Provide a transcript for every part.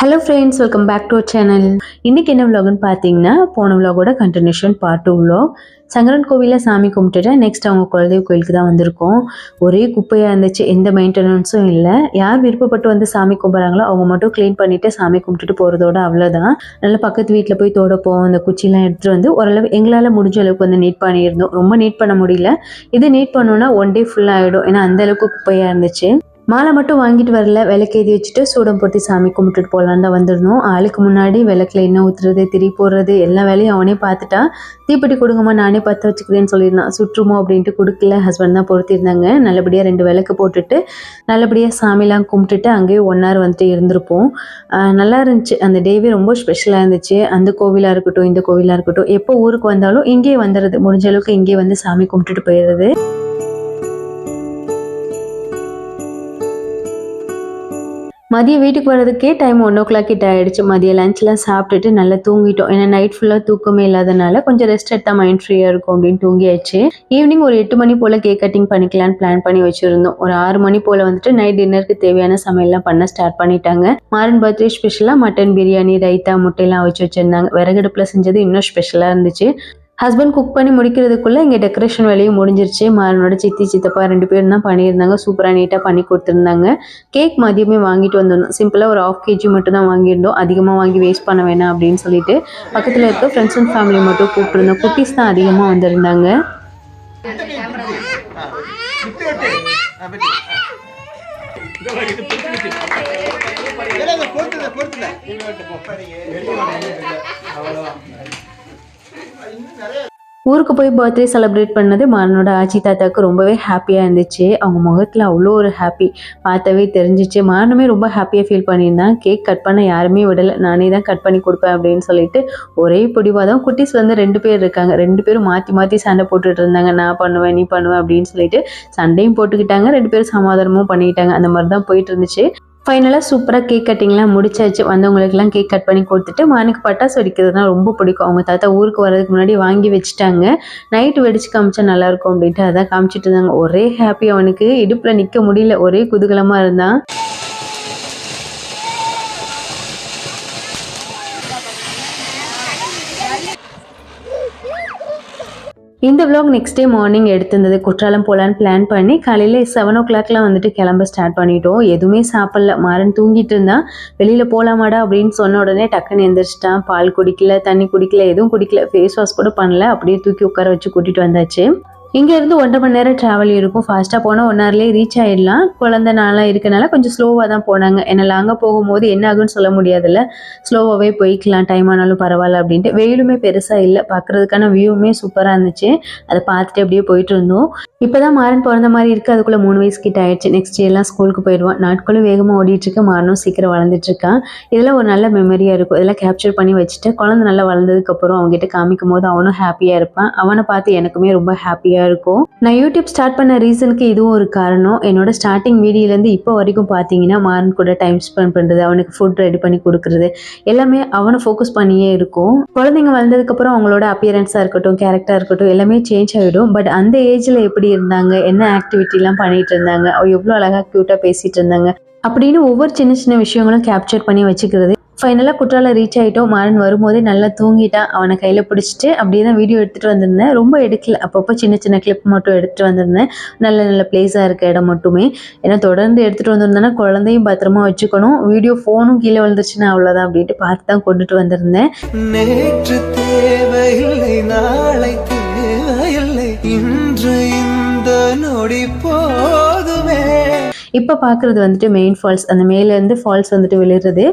Hello friends welcome back to channel இன்றைக்கி என்ன vlogனு பார்த்தீங்கன்னா போன விலாகோட continuation part two vlog. Sankaran கோவிலில் சாமி கும்பிட்டுட்டு நெக்ஸ்ட் அவங்க குலதெய்வ கோயிலுக்கு தான் வந்திருக்கோம். ஒரே குப்பையாக இருந்துச்சு எந்த மெயின்டெனன்ஸும் இல்லை. யார் விருப்பப்பட்டு வந்து சாமி கும்பிட்றாங்களோ அவங்க மட்டும் க்ளீன் பண்ணிவிட்டு சாமி கும்பிட்டுட்டு போகிறதோட அவ்வளோதான் நல்லா பக்கத்து வீட்டில் போய் தோடப்போம் அந்த குச்சிலாம் எடுத்துகிட்டு வந்து ஓரளவு எங்களால் முடிஞ்ச அளவுக்கு வந்து நீட் பண்ணியிருந்தோம். ரொம்ப நீட் பண்ண முடியல. இது நீட் பண்ணோன்னா ஒன் டே ஃபுல்லாக ஆகிடும் ஏன்னா அந்த அளவுக்கு குப்பையாக இருந்துச்சு. மாலை மட்டும் வாங்கிட்டு வரல விளக்கு ஏதி வச்சுட்டு சூடம் போட்டு சாமி கும்பிட்டுட்டு போகலான்னு தான் வந்திருந்தோம். ஆளுக்கு முன்னாடி விளக்குல என்ன ஊற்றுறது திரி போடுறது எல்லா வேலையும் அவனே பார்த்துட்டான் தீப்பெட்டி கொடுங்கம்மா நானே பற்ற வச்சுக்கிறேன்னு சொல்லியிருந்தான். சுற்றுமோ அப்படின்ட்டு கொடுக்கல ஹஸ்பண்ட் தான் பொறுத்திருந்தாங்க. நல்லபடியாக ரெண்டு விளக்கு போட்டுட்டு நல்லபடியாக சாமிலாம் கும்பிட்டுட்டு அங்கேயே ஒன் ஹவர் வந்துட்டு இருந்திருப்போம். நல்லா இருந்துச்சு. அந்த டேவே ரொம்ப ஸ்பெஷலாக இருந்துச்சு. அந்த கோவிலாக இருக்கட்டும் இந்த கோவிலாக இருக்கட்டும் எப்போ ஊருக்கு வந்தாலும் இங்கேயே வந்துடுறது. முடிஞ்ச அளவுக்கு இங்கேயே வந்து சாமி கும்பிட்டுட்டு போயிடுறது. மதியம் வீட்டுக்கு வர்றதுக்கே டைம் ஒன் ஓ கிளாக் கிட்ட ஆயிடுச்சு. மதியம் லஞ்ச்லாம் சாப்பிட்டுட்டு நல்லா தூங்கிட்டோம். ஏன்னா நைட் ஃபுல்லாக தூக்கமே இல்லாதனால கொஞ்சம் ரெஸ்ட் எடுத்தால் மைண்ட் ஃப்ரீயாக இருக்கும் அப்படின்னு தூங்கியாச்சு. ஈவினிங் ஒரு எட்டு மணி போல் கேக் கட்டிங் பண்ணிக்கலான்னு பிளான் பண்ணி வச்சுருந்தோம். ஒரு ஆறு மணி போல் வந்துட்டு நைட் டின்னருக்கு தேவையான சமையல்லாம் பண்ண ஸ்டார்ட் பண்ணிட்டாங்க. மாரன் பர்த்டே ஸ்பெஷலாக மட்டன் பிரியாணி ரைத்தா முட்டையெல்லாம் வச்சு வச்சுருந்தாங்க. விறகடுப்பில் செஞ்சது இன்னும் ஸ்பெஷலாக இருந்துச்சு. ஹஸ்பண்ட் குக் பண்ணி முடிக்கிறதுக்குள்ளே இங்கே டெக்கரேஷன் வேலையும் முடிஞ்சிருச்சு. மாறனோட சித்தி சித்தப்பா ரெண்டு பேரும் தான் பண்ணியிருந்தாங்க. சூப்பராக நீட்டாக பண்ணி கொடுத்துருந்தாங்க. கேக் மதியமே வாங்கிட்டு வந்திருந்தோம். சிம்பிளாக ஒரு ஆஃப் கேஜி மட்டும் தான் வாங்கியிருந்தோம். அதிகமாக வாங்கி வேஸ்ட் பண்ண வேணாம் அப்படின்னு சொல்லிட்டு பக்கத்தில் இருக்க ஃப்ரெண்ட்ஸ் அண்ட் ஃபேமிலி மட்டும் கூப்பிட்டுருந்தோம். குட்டீஸ் தான் அதிகமாக வந்திருந்தாங்க. ஊருக்கு போய் பர்த்டே செலிப்ரேட் பண்ணது மாறனோட ஆச்சி தாத்தாவுக்கு ரொம்பவே ஹாப்பியாக இருந்துச்சு. அவங்க முகத்தில் அவ்வளோ ஒரு ஹாப்பி பார்த்தாவே தெரிஞ்சிச்சு. மாறனுமே ரொம்ப ஹாப்பியாக ஃபீல் பண்ணியிருந்தான். கேக் கட் பண்ண யாருமே விடலை. நானே தான் கட் பண்ணி கொடுப்பேன் அப்படின்னு சொல்லிட்டு ஒரே பிடிவாக தான் குட்டிஸ் வந்து ரெண்டு பேர் இருக்காங்க. ரெண்டு பேரும் மாற்றி மாற்றி சண்டை போட்டுட்டு இருந்தாங்க. நான் பண்ணுவேன் நீ பண்ணுவேன் அப்படின்னு சொல்லிட்டு சண்டையும் போட்டுக்கிட்டாங்க. ரெண்டு பேரும் சமாதானமும் பண்ணிக்கிட்டாங்க. அந்த மாதிரி தான் போயிட்டு இருந்துச்சு. ஃபைனலாக சூப்பராக கேக் கட்டிங்லாம் முடிச்சாச்சு. வந்தவங்களுக்குலாம் கேக் கட் பண்ணி கொடுத்துட்டு மானுக்கு பட்டாசு வெடிக்கிறதுனா ரொம்ப பிடிக்கும். அவங்க தாத்தா ஊருக்கு வரதுக்கு முன்னாடி வாங்கி வச்சுட்டாங்க. நைட்டு வெடிச்சு காமிச்சா நல்லாயிருக்கும் அப்படின்ட்டு அதான் காமிச்சிட்டு இருந்தாங்க. ஒரே ஹாப்பி அவனுக்கு. இடுப்பில் நிற்க முடியல. ஒரே குதூகலமாக இருந்தான். இந்த vlog நெக்ஸ்ட் டே மார்னிங் எடுத்திருந்தது. குற்றாலம் போகலான்னு பிளான் பண்ணி காலையில் செவன் ஓ கிளாக்லாம் வந்துட்டு கிளம்ப ஸ்டார்ட் பண்ணிட்டோம். எதுவுமே சாப்பிடல. மாறன் தூங்கிட்டு இருந்தான். வெளியில் போகலாமாடா அப்படின்னு சொன்ன உடனே டக்குன்னு எந்திரிச்சிட்டான். பால் குடிக்கல தண்ணி குடிக்கல எதுவும் குடிக்கல. ஃபேஸ் வாஷ் கூட பண்ணல. அப்படியே தூக்கி உட்கார வச்சு கூட்டிகிட்டு வந்தாச்சு. இங்கேருந்து ஒன்றரை மணி நேரம் ட்ராவல் இருக்கும். ஃபாஸ்ட்டாக போனால் ஒன் ஹவர்லேயே ரீச் ஆயிடலாம். குழந்தை நாளாக இருக்கனால கொஞ்சம் ஸ்லோவாக தான் போனாங்க. ஏன்னா லாங்காக போகும்போது என்ன ஆகுன்னு சொல்ல முடியாதுல்ல. ஸ்லோவாகவே போய்க்கலாம். டைம் ஆனாலும் பரவாயில்ல அப்படின்ட்டு. வெயிலுமே பெருசாக இல்லை. பார்க்குறதுக்கான வியூவுமே சூப்பராக இருந்துச்சு. அதை பார்த்துட்டு அப்படியே போயிட்டு இருந்தோம். இப்போ தான் மாறன் பிறந்த மாதிரி இருக்குது அதுக்குள்ளே மூணு வயசு கிட்ட ஆயிடுச்சு. நெக்ஸ்ட் எல்லாம் ஸ்கூலுக்கு போயிடுவான் நாட்களும் வேகமாக ஓடிட்டு இருக்கு. மாறனும் சீக்கிரம் வளர்ந்துட்டு இருக்கான் இதெல்லாம் ஒரு நல்ல மெமரியாக இருக்கும். இதெல்லாம் கேப்சர் பண்ணி வச்சுட்டு குழந்தை நல்லா வளர்ந்ததுக்கப்புறம் அவங்ககிட்ட காமிக்கும் போது அவனும் ஹாப்பியாக இருப்பான். அவனை பார்த்து எனக்குமே ரொம்ப ஹாப்பியாக இருக்கும். நான் யூடியூப் ஸ்டார்ட் பண்ண ரீசனுக்கு இதுவும் ஒரு காரணம். என்னோட ஸ்டார்டிங் வீடியோலேருந்து இப்போ வரைக்கும் பார்த்தீங்கன்னா மாறன் கூட டைம் ஸ்பெண்ட் பண்ணுறது அவனுக்கு ஃபுட் ரெடி பண்ணி கொடுக்குறது எல்லாமே அவனை ஃபோக்கஸ் பண்ணியே இருக்கும். குழந்தைங்க வளர்ந்ததுக்கப்புறம் அவங்களோட அப்பியரன்ஸாக இருக்கட்டும் கேரக்டராக இருக்கட்டும் எல்லாமே சேஞ்ச் ஆகிடும் பட் அந்த ஏஜில் எப்படி இருந்தாங்க? என்ன ஆக்டிவிட்டிலாம் பண்ணிட்டு இருந்தாங்க? எவ்வளோ அழகாக க்யூட்டாக பேசிட்டு இருந்தாங்க? அப்படின்னு ஒவ்வொரு சின்ன சின்ன விஷயங்களும் கேப்சர் பண்ணி வச்சுக்கிறது. ஃபைனலாக குற்றாலம் ரீச் ஆகிட்டோம் மாறன் வரும்போதே நல்லா தூங்கிட்டான் அவனை கையில் பிடிச்சிட்டு அப்படியே தான் வீடியோ எடுத்துகிட்டு வந்திருந்தேன். ரொம்ப எடுக்கல. அப்பப்போ சின்ன சின்ன கிளிப் மட்டும் எடுத்துகிட்டு வந்திருந்தேன். நல்ல நல்ல பிளேஸாக இருக்க இடம் மட்டுமே. ஏன்னா தொடர்ந்து எடுத்துகிட்டு வந்திருந்தேன்னா குழந்தையும் பத்திரமா வச்சுக்கணும். வீடியோ ஃபோனும் கீழே விழுந்துருச்சுன்னா அவ்வளோதான் அப்படின்ட்டு பார்த்து தான் கொண்டுட்டு வந்திருந்தேன். நேற்று தேவையில்லை நாளை தேவையில்லை. இன்று நொடி போதுமே. இப்போ பார்க்குறது வந்துட்டு மெயின் ஃபால்ஸ் அந்த மேலேருந்து ஃபால்ஸ் வந்துட்டு விழுறது.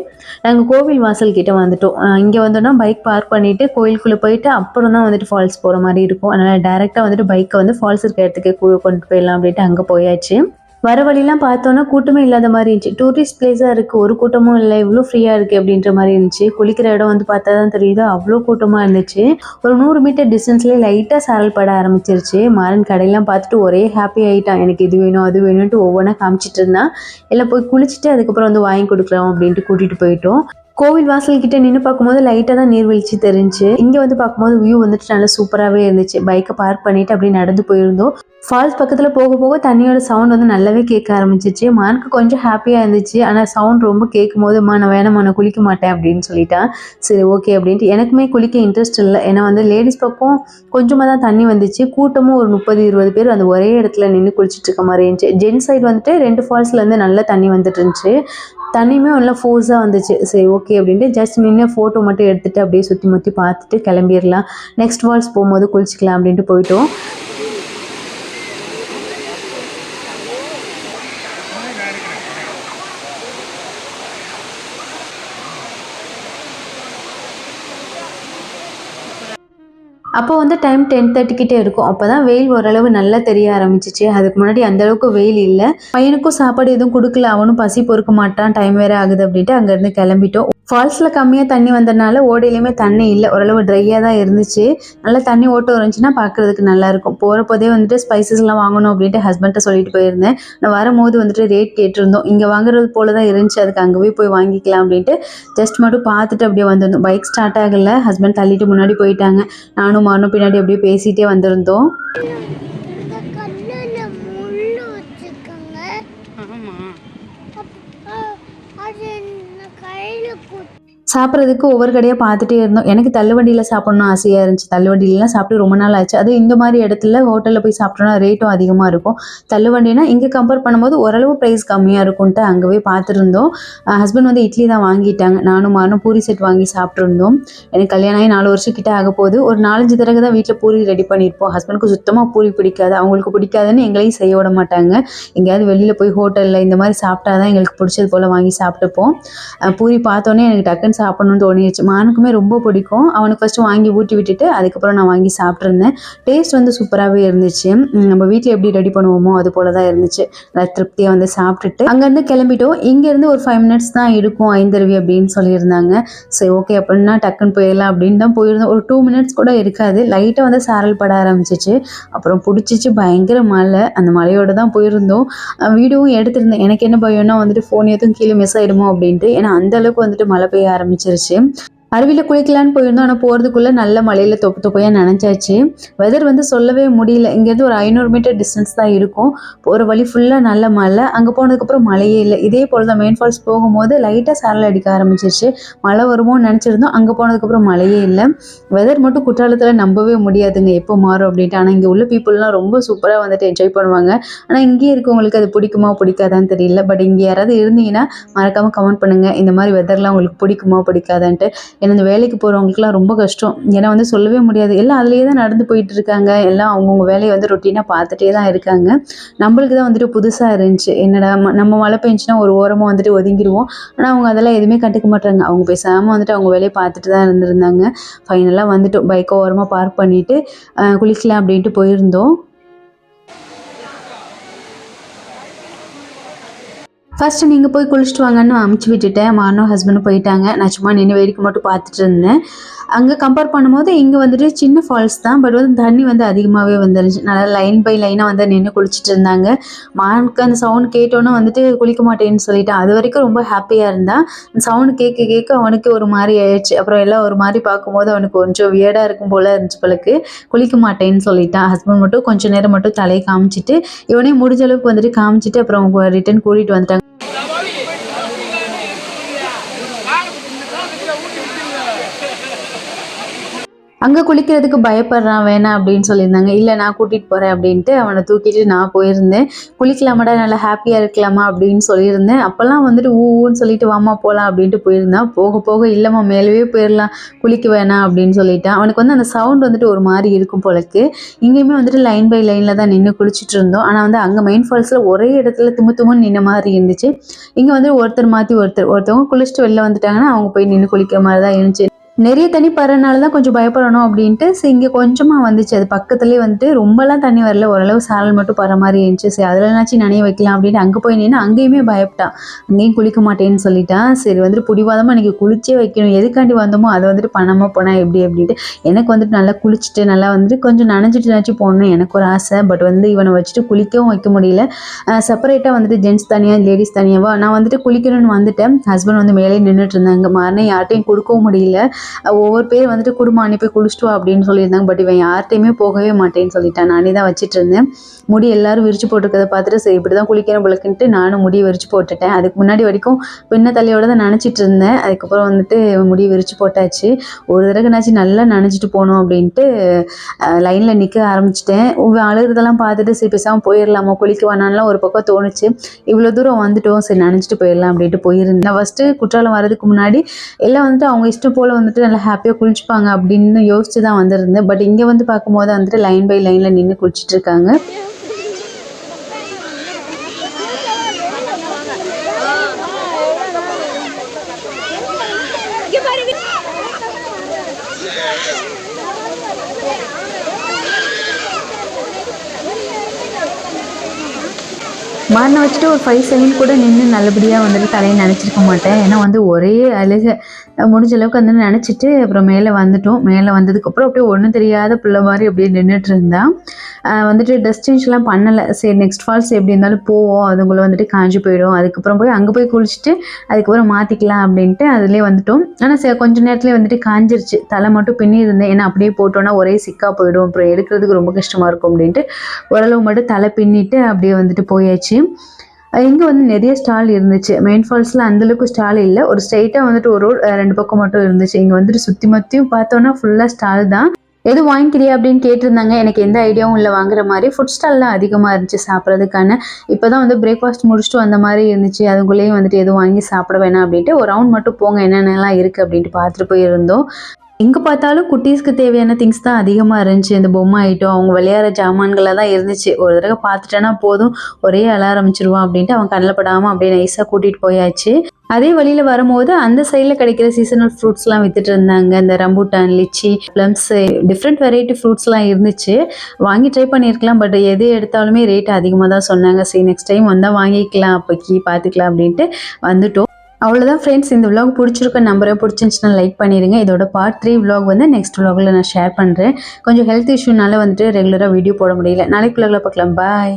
நாங்கள் கோவில் வாசல் கிட்ட வந்துட்டோம். இங்கே வந்தோன்னா பைக் பார்க் பண்ணிவிட்டு கோயிலுக்குள்ளே போயிட்டு அப்புறம் தான் வந்துட்டு ஃபால்ஸ் போகிற மாதிரி இருக்கும். அதனால் டேரெக்டாக வந்துட்டு பைக்கை வந்து ஃபால்ஸ் இருக்க இடத்துக்கு கொண்டு போயிடலாம் அப்படின்ட்டு அங்கே போயாச்சு. வர வழிலாம் பார்த்தோன்னா கூட்டமே இல்லாத மாதிரி இருந்துச்சு. டூரிஸ்ட் பிளேஸாக இருக்குது ஒரு கூட்டமும் இல்லை. இவ்வளோ ஃப்ரீயாக இருக்குது அப்படின்ற மாதிரி இருந்துச்சு. குளிக்கிற இடம் வந்து பார்த்தா தான் தெரியுது. அவ்வளோ கூட்டமாக இருந்துச்சு. ஒரு நூறு மீட்டர் டிஸ்டன்ஸ்லேயே லைட்டாக சாரல் பட ஆரம்பிச்சிருச்சு. மாறன் கடையெல்லாம் பார்த்துட்டு ஒரே ஹாப்பி ஆகிட்டான் எனக்கு இது வேணும் அது வேணும்ட்டு ஒவ்வொன்றா காமிச்சிட்டு இருந்தான். எல்லாம் போய் குளிச்சுட்டு அதுக்கப்புறம் வந்து வாங்கி கொடுக்கலாம் அப்படின்ட்டு கூட்டிகிட்டு போயிட்டோம். கோவில் வாசல் கிட்ட நின்று பார்க்கும்போது லைட்டாக தான் நீர்வீழ்ச்சி தெரிஞ்சு. இங்கே வந்து பார்க்கும்போது வியூ வந்துட்டு நல்லா சூப்பராகவே இருந்துச்சு. பைக்கை பார்க் பண்ணிட்டு அப்படியே நடந்து போயிருந்தோம். ஃபால்ஸ் பக்கத்தில் போக போக தண்ணியோட சவுண்ட் வந்து நல்லாவே கேட்க ஆரம்பிச்சிச்சு. மானுக்கு கொஞ்சம் ஹாப்பியாக இருந்துச்சு. ஆனால் சவுண்ட் ரொம்ப கேட்கும் போது மா நான் வேணாம்மா நான் குளிக்க மாட்டேன் அப்படின்னு சொல்லிட்டான் சரி ஓகே அப்படின்ட்டு. எனக்குமே குளிக்க இன்ட்ரெஸ்ட் இல்லை. ஏன்னா வந்து லேடிஸ் பக்கம் கொஞ்சமாக தான் தண்ணி வந்துச்சு. கூட்டமும் ஒரு முப்பது இருபது பேர் அந்த ஒரே இடத்துல நின்று குளிச்சிட்டு இருக்க மாதிரி இருந்துச்சு. ஜென்ஸ் சைடு வந்துட்டு ரெண்டு ஃபால்ஸ்லேருந்து நல்ல தண்ணி வந்துட்டு இருந்துச்சு. தண்ணியுமே நல்லா ஃபோர்ஸாக வந்துச்சு. சரி ஓகே அப்படின்ட்டு ஜஸ்ட் நின்று ஃபோட்டோ மட்டும் எடுத்துகிட்டு அப்படியே சுற்றி முற்றி பார்த்துட்டு கிளம்பிடலாம். நெக்ஸ்ட் வால்ஸ் போகும்போது குளிச்சிக்கலாம் அப்படின்ட்டு போயிட்டோம். அப்போ வந்து டைம் டென் தேர்ட்டிக்கிட்டே இருக்கும். அப்போ தான் வெயில் ஓரளவு நல்லா தெரிய ஆரம்பிச்சிச்சு. அதுக்கு முன்னாடி அந்தளவுக்கு வெயில் இல்லை. பையனுக்கும் சாப்பாடு எதுவும் கொடுக்கல. அவனும் பசி பொறுக்க மாட்டான். டைம் வேற ஆகுது அப்படின்ட்டு அங்கேருந்து கிளம்பிட்டோம். ஃபால்ஸில் கம்மியாக தண்ணி வந்ததுனால ஓடையிலையுமே தண்ணி இல்லை. ஓரளவு ட்ரையாக தான் இருந்துச்சு. நல்லா தண்ணி ஓட்டம் இருந்துச்சுன்னா பார்க்குறதுக்கு நல்லாயிருக்கும் போகிறப்போதே வந்துட்டு ஸ்பைசஸ்லாம் வாங்கணும் அப்படின்ட்டு ஹஸ்பண்ட்டை சொல்லிட்டு போயிருந்தேன். நான் வரும்போது வந்துட்டு ரேட் கேட்டிருந்தோம். இங்கே வாங்குறது போல தான் இருந்துச்சு. அதுக்கு அங்கே போய் வாங்கிக்கலாம் அப்படின்ட்டு ஜஸ்ட் மட்டும் பார்த்துட்டு அப்படியே வந்திருந்தோம். பைக் ஸ்டார்ட் ஆகலை. ஹஸ்பண்ட் தள்ளிட்டு முன்னாடி போயிட்டாங்க. நானும் மானும் பின்னாடி அப்படியே பேசிகிட்டே வந்திருந்தோம் இந்த கண்ணுல முள்ளு வச்சிருக்காங்க ஆமா அப்- அது என்ன கையில குத்தி சாப்பிட்றதுக்கு ஒவ்வொரு கடையாக பார்த்துட்டே இருந்தோம். எனக்கு தள்ளுவண்டியில் சாப்பிட்ணும் ஆசையாக இருந்துச்சு. தள்ளுவண்டியிலலாம் சாப்பிட்டு ரொம்ப நாள் ஆச்சு. அது இந்த மாதிரி இடத்துல ஹோட்டலில் போய் சாப்பிட்டோம்னா ரேட்டும் அதிகமாக இருக்கும். தள்ளுவண்டினா இங்கே கம்பேர் பண்ணும்போது ஓரளவு ப்ரைஸ் கம்மியாக இருக்கும்ன்ட்டு அங்கே போய் பார்த்துருந்தோம் ஹஸ்பண்ட் வந்து இட்லி தான் வாங்கிட்டாங்க. நானும் மானும் பூரி செட் வாங்கி சாப்பிட்ருந்தோம் எனக்கு கல்யாணம் ஆகி நாலு வருஷம் கிட்ட ஆக போகுது. ஒரு நாலஞ்சு தடவை தான் வீட்டில் பூரி ரெடி பண்ணியிருப்போம் ஹஸ்பண்டுக்கு சுத்தமாக பூரி பிடிக்காது. அவங்களுக்கு பிடிக்காதுன்னு எங்களையும் செய்ய விட மாட்டாங்க. எங்கேயாவது வெளியில் போய் ஹோட்டலில் இந்த மாதிரி சாப்பிட்டா தான் எங்களுக்கு பிடிச்சது போல் வாங்கி சாப்பிட்டுப்போம். பூரி பார்த்தோன்னே எனக்கு டக்குன்னு சாப்பிடணும்னு தோணிடுச்சு மானுக்குமே ரொம்ப பிடிக்கும். அவனுக்கு ஃபஸ்ட்டு வாங்கி ஊட்டி விட்டுட்டு அதுக்கப்புறம் நான் வாங்கி சாப்பிட்ருந்தேன் டேஸ்ட் வந்து சூப்பராகவே இருந்துச்சு. நம்ம வீட்டில் எப்படி ரெடி பண்ணுவோமோ அது போல தான் இருந்துச்சு. நல்லா திருப்தியாக வந்து சாப்பிட்டுட்டு அங்கேருந்து கிளம்பிட்டோம். இங்கேருந்து ஒரு ஃபைவ் மினிட்ஸ் தான் இருக்கும் ஐந்தருவி அப்படின்னு சொல்லியிருந்தாங்க. சரி ஓகே அப்படின்னா டக்குன்னு போயிடலாம் அப்படின்னு தான் போயிருந்தோம். ஒரு டூ மினிட்ஸ் கூட இருக்காது. லைட்டாக வந்து சாரல் பட ஆரம்பிச்சிச்சு. அப்புறம் பிடிச்சிச்சு. பயங்கர மழை. அந்த மழையோட தான் போயிருந்தோம். வீடியோவும் எடுத்திருந்தேன். எனக்கு என்ன பயம்னா வந்துட்டு ஃபோன் எதுவும் கீழே மிஸ் ஆயிடுமோ அப்படின்ட்டு. ஏன்னா அந்த அளவுக்கு வந்துட்டு மழை பெய்ய ஆரம்பிச்சிருச்சு அருவியில் குளிக்கலான்னு போயிருந்தோம். ஆனால் போகிறதுக்குள்ளே நல்ல மழையில் தொப்பு தொப்பையாக நினச்சாச்சு வெதர் வந்து சொல்லவே முடியல. இங்கேருந்து ஒரு ஐநூறு மீட்டர் டிஸ்டன்ஸ் தான் இருக்கும். ஒரு வழி ஃபுல்லாக நல்ல மழை. அங்கே போனதுக்கப்புறம் மழையே இல்லை. இதே போல் தான் மெயின் ஃபால்ஸ் போகும்போது லைட்டாக சாரல் அடிக்க ஆரம்பிச்சிருச்சு. மழை வருமோன்னு நினச்சிருந்தோம். அங்கே போனதுக்கப்புறம் மழையே இல்லை. வெதர் மட்டும் குற்றாலத்தில் நம்பவே முடியாதுங்க. எப்போ மாறும் அப்படின்ட்டு. ஆனால் இங்கே உள்ள பீப்புளெலாம் ரொம்ப சூப்பராக வந்துட்டு என்ஜாய் பண்ணுவாங்க. ஆனால் இங்கேயே இருக்கவங்களுக்கு அது பிடிக்குமா பிடிக்காதான்னு தெரியல. பட் இங்கே யாராவது இருந்தீங்கன்னா மறக்காமல் கமெண்ட் பண்ணுங்கள் இந்த மாதிரி வெதர்லாம் உங்களுக்கு பிடிக்குமா பிடிக்காதான்ட்டு. ஏன்னா இந்த வேலைக்கு போகிறவங்களுக்குலாம் ரொம்ப கஷ்டம். ஏன்னா வந்து சொல்லவே முடியாது. எல்லாம் அதுலேயே தான் நடந்து போயிட்டு இருக்காங்க எல்லாம் அவங்கவுங்க வேலையை வந்து ரொட்டீனாக பார்த்துட்டே தான் இருக்காங்க. நம்மளுக்கு தான் வந்துட்டு புதுசாக இருந்துச்சு. என்னடா ம- நம்ம மழை பெஞ்சுன்னா ஒரு ஓரமாக வந்துட்டு ஒதுங்கிடுவோம். ஆனால் அவங்க அதெல்லாம் எதுவுமே கண்டுக்க மாட்டாங்க. அவங்க பேசாமல் வந்துட்டு அவங்க வேலையை பார்த்துட்டு தான் இருந்திருந்தாங்க. ஃபைனலாக வந்துட்டு பைக்கை ஓரமாக பார்க் பண்ணிவிட்டு குளிக்கலாம் அப்படின்ட்டு போயிருந்தோம். ஃபஸ்ட்டு நீங்கள் போய் குளிச்சுட்டு வாங்கன்னு அமுச்சு விட்டுட்டேன். மானும் ஹஸ்பண்டும் போயிட்டாங்க. நான் சும்மா நின்று வேடிக்கை மட்டும் பார்த்துட்டு இருந்தேன். அங்கே கம்பேர் பண்ணும்போது இங்கே வந்துட்டு சின்ன ஃபால்ஸ் தான். பட் வந்து தண்ணி வந்து அதிகமாகவே வந்துருச்சு. நல்லா லைன் பை லைனாக வந்து நின்று குளிச்சுட்டு இருந்தாங்க. மானுக்கு அந்த சவுண்ட் கேட்டோன்னே வந்துட்டு குளிக்க மாட்டேன்னு சொல்லிட்டான். அது வரைக்கும் ரொம்ப ஹாப்பியாக இருந்தான். சவுண்டு கேட்க கேட்க அவனுக்கு ஒரு மாதிரி ஆயிடுச்சு. அப்புறம் எல்லாம் ஒரு மாதிரி பார்க்கும்போது அவனுக்கு கொஞ்சம் வியர்டாக இருக்கும் போல இருந்துச்சு போலக்கு. குளிக்க மாட்டேன்னு சொல்லிட்டான். ஹஸ்பண்ட் மட்டும் கொஞ்ச நேரம் மட்டும் தலையை காமிச்சிட்டு இவனே முடிஞ்ச அளவுக்கு வந்துட்டு காமிச்சிட்டு அப்புறம் ரிட்டர்ன் கூட்டிகிட்டு வந்துட்டாங்க. அங்கே குளிக்கிறதுக்கு பயப்படுறான் வேணாம் அப்படின்னு சொல்லியிருந்தாங்க. இல்லை நான் கூட்டிகிட்டு போகிறேன் அப்படின்ட்டு அவனை தூக்கிட்டு நான் போயிருந்தேன். குளிக்கலாமாடா நல்லா ஹாப்பியாக இருக்கலாமா அப்படின்னு சொல்லியிருந்தேன். அப்போல்லாம் வந்துட்டு ஊ ஊன்னு சொல்லிட்டு வாமா போகலாம் அப்படின்ட்டு போயிருந்தான் போக போக இல்லைம்மா மேலவே போயிடலாம் குளிக்க வேணாம் அப்படின்னு சொல்லிட்டான். அவனுக்கு வந்து அந்த சவுண்ட் வந்துட்டு ஒரு மாதிரி இருக்கும் போலக்கு இங்கேயுமே வந்துட்டு லைன் பை லைனில் தான் நின்று குளிச்சுட்டு இருந்தோம். ஆனால் வந்து அங்கே மெயின் ஃபால்ஸில் ஒரே இடத்துல தும்மு தும்முன்னு நின்ன மாதிரி இருந்துச்சு. இங்கே வந்து ஒருத்தர் மாற்றி ஒருத்தர் ஒருத்தவங்க குளிச்சுட்டு வெளில வந்துட்டாங்கன்னா அவங்க போய் நின்று குளிக்கிற மாதிரி தான் இருந்துச்சு. நிறைய தண்ணி படுறதுனால தான் கொஞ்சம் பயப்படணும் அப்படின்ட்டு சரி இங்கே கொஞ்சமாக வந்துச்சு. அது பக்கத்துலேயே வந்துட்டு ரொம்பலாம் தண்ணி வரல. ஓரளவு சாரல் மட்டும் படுற மாதிரி இருந்துச்சு. சரி அதில்னாச்சும் நனைய வைக்கலாம் அப்படின்ட்டு அங்கே போய் நின்று அங்கேயுமே பயப்பட்டான். அங்கேயும் குளிக்க மாட்டேன்னு சொல்லிட்டான். சரி வந்துட்டு பிடிவாதமாக எனக்கு குளிச்சே வைக்கணும். எதுக்காண்டி வந்தோமோ அதை வந்துட்டு பண்ணாமல் போனால் எப்படி அப்படின்ட்டு. எனக்கு வந்துட்டு நல்லா குளிச்சுட்டு நல்லா வந்துட்டு கொஞ்சம் நனைஞ்சிட்டுனாச்சும் போடணும் எனக்கு ஒரு ஆசை. பட் வந்து இவனை வச்சுட்டு குளிக்கவும் வைக்க முடியல. செப்பரேட்டாக வந்துட்டு ஜென்ட்ஸ் தனியாக லேடிஸ் தனியாவா நான் வந்துட்டு குளிக்கணும்னு வந்துட்டேன். ஹஸ்பண்ட் வந்து மேலே நின்றுட்டு இருந்தாங்க. மாறினே யார்ட்டையும் கொடுக்கவும் முடியல. ஒவ்வொரு பேர் வந்துட்டு குடும்பம் அனுப்பி குளிச்சுட்டு வா அப்படின்னு சொல்லியிருந்தாங்க. பட் இவன் யார்ட்டையுமே போகவே மாட்டேன்னு சொல்லிட்டான் நானே தான் வச்சிட்டு இருந்தேன். முடி எல்லாரும் விரிச்சு போட்டிருக்கதை பார்த்துட்டு சரி இப்படி தான் குளிக்கிறேன் நானும் முடி விரிச்சு போட்டுட்டேன். அதுக்கு முன்னாடி வரைக்கும் பின்ன தலையோட தான் நினச்சிட்டு இருந்தேன். அதுக்கப்புறம் வந்துட்டு முடி விரிச்சு போட்டாச்சு. ஒரு தடவைனாச்சும் நல்லா நினச்சிட்டு போகணும் அப்படின்ட்டு லைனில் நிற்க ஆரம்பிச்சிட்டேன். அழுகிறதெல்லாம் பார்த்துட்டு சரி பேசாமல் போயிடலாமா? குளிக்க வேணாம்லாம் ஒரு பக்கம் தோணுச்சு. இவ்வளோ தூரம் வந்துட்டோம். சரி நினச்சிட்டு போயிடலாம் அப்படின்ட்டு போயிருந்தேன். நான் ஃபஸ்ட்டு குற்றாலம் வரதுக்கு முன்னாடி எல்லாம் வந்துட்டு அவங்க இஷ்டம் போல் வந்துட்டு நல்லா ஹாப்பியாக குளிச்சுப்பாங்க அப்படின்னு யோசிச்சு தான் வந்திருந்தேன். பட் இங்கே வந்து பார்க்கும்போது வந்துட்டு லைன் பை லைனில் நின்று குளிச்சுட்டு இருக்காங்க மாறின வச்சுட்டு ஒரு ஃபைவ் செகண்ட் கூட நின்று நல்லபடியாக வந்துட்டு தலையை நினச்சிருக்க மாட்டேன். ஏன்னா வந்து ஒரே அழுக. முடிஞ்ச அளவுக்கு வந்து நினச்சிட்டு அப்புறம் மேலே வந்துட்டோம். மேலே வந்ததுக்கப்புறம் அப்படியே ஒன்றும் தெரியாத பிள்ளை மாதிரி அப்படியே நின்றுட்டு இருந்தான் வந்துட்டு டெஸ்டினேஷன்லாம் பண்ணலை. சரி நெக்ஸ்ட் ஃபால்ஸ் எப்படி இருந்தாலும் போவோம். அதுக்குள்ளே வந்துட்டு காஞ்சி போயிடும். அதுக்கப்புறம் போய் அங்கே போய் குளிச்சுட்டு அதுக்கப்புறம் மாற்றிக்கலாம் அப்படின்ட்டு அதுலேயே வந்துட்டோம். ஆனால் சரி கொஞ்ச நேரத்துலேயே வந்துட்டு காஞ்சிருச்சு. தலை மட்டும் பின்னி இருந்தேன். ஏன்னா அப்படியே போட்டோன்னா ஒரே சிக்கா போயிடும். அப்புறம் எடுக்கிறதுக்கு ரொம்ப கஷ்டமாக இருக்கும் அப்படின்ட்டு ஓரளவு மட்டும் தலை பின்னிட்டு அப்படியே வந்துட்டு போயாச்சு. இங்கே வந்து நிறைய ஸ்டால் இருந்துச்சு. மெயின் ஃபால்ஸில் அந்தளவுக்கு ஸ்டால் இல்லை. ஒரு ஸ்ட்ரைட்டாக வந்துட்டு ஒரு road, ரெண்டு பக்கம் மட்டும் இருந்துச்சு. இங்கே வந்துட்டு சுற்றி மத்தியும் பார்த்தோன்னா ஃபுல்லாக ஸ்டால் தான். எது வாங்கிக்கிறியா அப்படின்னு கேட்டிருந்தாங்க. எனக்கு எந்த ஐடியாவும் இல்லை வாங்குற மாதிரி. ஃபுட் ஸ்டால்லாம் அதிகமாக இருந்துச்சு சாப்பிட்றதுக்கான. இப்போ தான் வந்து பிரேக்ஃபாஸ்ட் முடிச்சுட்டு வந்த மாதிரி இருந்துச்சு. அதுக்குள்ளேயும் வந்துட்டு எதுவும் வாங்கி சாப்பிட வேணாம் அப்படின்ட்டு ஒரு ரவுண்ட் மட்டும் போங்க. என்னென்னலாம் இருக்குது அப்படின்ட்டு பார்த்துட்டு போயிருந்தோம். எங்கே பார்த்தாலும் குட்டீஸ்க்கு தேவையான திங்ஸ் தான் அதிகமாக இருந்துச்சு. இந்த பொம்மை ஐட்டம் அவங்க விளையாடுற ஜாமான்களாக தான் இருந்துச்சு. ஒரு தடவை பார்த்துட்டேன்னா போதும். ஒரே அழ ஆரம்பிச்சிருவான் அப்படின்ட்டு அவன் கண்ணில் படாமல் அப்படியே நைஸாக கூட்டிகிட்டு போயாச்சு. அதே வழியில் வரும்போது அந்த சைடில் கிடைக்கிற சீசனல் ஃப்ரூட்ஸ்லாம் வித்துட்டு இருந்தாங்க. இந்த rambutan lychee plums different variety ஃப்ரூட்ஸ்லாம் இருந்துச்சு. வாங்கி ட்ரை பண்ணியிருக்கலாம். பட் எது எடுத்தாலுமே ரேட் அதிகமாக தான் சொன்னாங்க. சரி நெக்ஸ்ட் டைம் வந்தால் வாங்கிக்கலாம். அப்போக்கி பார்த்துக்கலாம் அப்படின்ட்டு வந்துட்டோம். அவ்வளோதான் ஃப்ரெண்ட்ஸ் இந்த விலாக் பிடிச்சிருக்க நம்பரை பிடிச்சிருந்துச்சுன்னா லைக் பண்ணிடுங்க. இதோட பார்ட் த்ரீ விலாக் வந்து நெக்ஸ்ட் விலாகில் நான் ஷேர் பண்ணுறேன் கொஞ்சம் ஹெல்த் இஷ்யூனால வந்துட்டு ரெகுலராக வீடியோ போட முடியல. நாளைக்கு விலாகில் பார்க்கலாம். பாய்